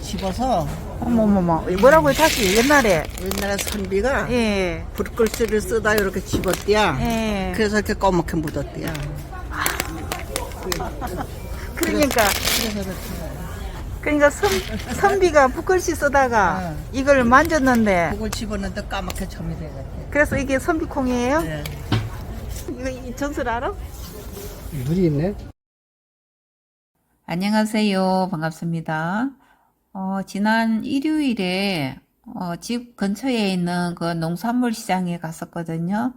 집어서 어머머머. 뭐라고요, 다시? 옛날에. 옛날에 선비가 예. 붓글씨를 쓰다 이렇게 집었대야. 예. 그래서 이렇게 검게 묻었대야. 그러니까, 그래서 그러니까 선, 선비가 붓글씨 쓰다가 어. 이걸 만졌는데, 그걸 집었는데 까맣게 점이 돼가지고. 그래서 이게 선비콩이에요? 네. 이거 이 전설 알아? 물이 있네. 안녕하세요. 반갑습니다. 어, 지난 일요일에 어, 집 근처에 있는 그 농산물 시장에 갔었거든요.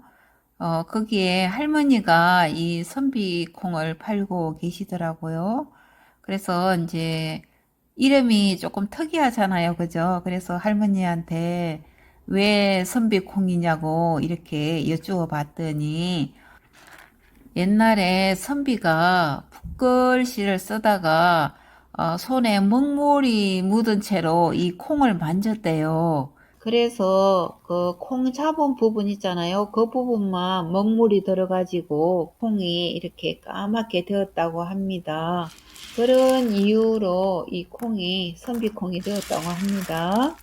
어, 거기에 할머니가 이 선비콩을 팔고 계시더라고요. 그래서 이제 이름이 조금 특이하잖아요. 그죠? 그래서 할머니한테 왜 선비콩이냐고 이렇게 여쭈어 봤더니 옛날에 선비가 붓글씨를 쓰다가 어, 손에 먹물이 묻은 채로 이 콩을 만졌대요. 그래서 그 콩 잡은 부분 있잖아요. 그 부분만 먹물이 들어가지고 콩이 이렇게 까맣게 되었다고 합니다. 그런 이유로 이 콩이 선비콩이 되었다고 합니다.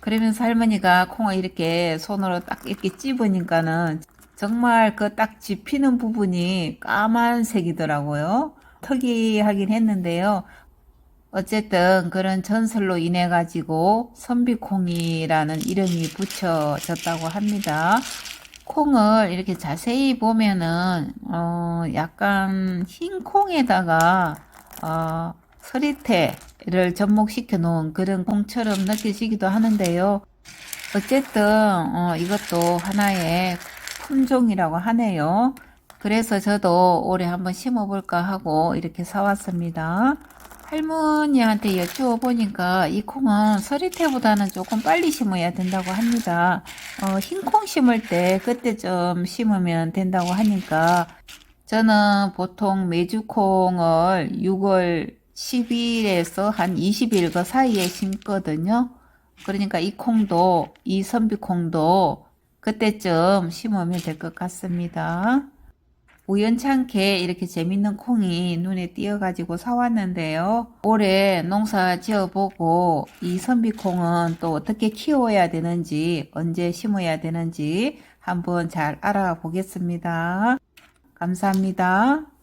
그러면서 할머니가 콩을 이렇게 손으로 딱 이렇게 찝으니까는 정말 그 딱 집히는 부분이 까만색이더라고요. 특이하긴 했는데요. 어쨌든 그런 전설로 인해 가지고 선비콩이라는 이름이 붙여졌다고 합니다. 콩을 이렇게 자세히 보면은 어 약간 흰 콩에다가 어 서리태를 접목시켜 놓은 그런 콩처럼 느껴지기도 하는데요. 어쨌든 어 이것도 하나의 품종이라고 하네요. 그래서 저도 올해 한번 심어볼까 하고 이렇게 사왔습니다. 할머니한테 여쭈어 보니까 이 콩은 서리태보다는 조금 빨리 심어야 된다고 합니다. 어, 흰콩 심을 때 그때 좀 심으면 된다고 하니까 저는 보통 메주콩을 6월 10일에서 한 20일 그 사이에 심거든요. 그러니까 이 콩도 이 선비콩도 그때쯤 심으면 될 것 같습니다. 우연찮게 이렇게 재밌는 콩이 눈에 띄어가지고 사왔는데요. 올해 농사 지어보고 이 선비콩은 또 어떻게 키워야 되는지, 언제 심어야 되는지 한번 잘 알아보겠습니다. 감사합니다.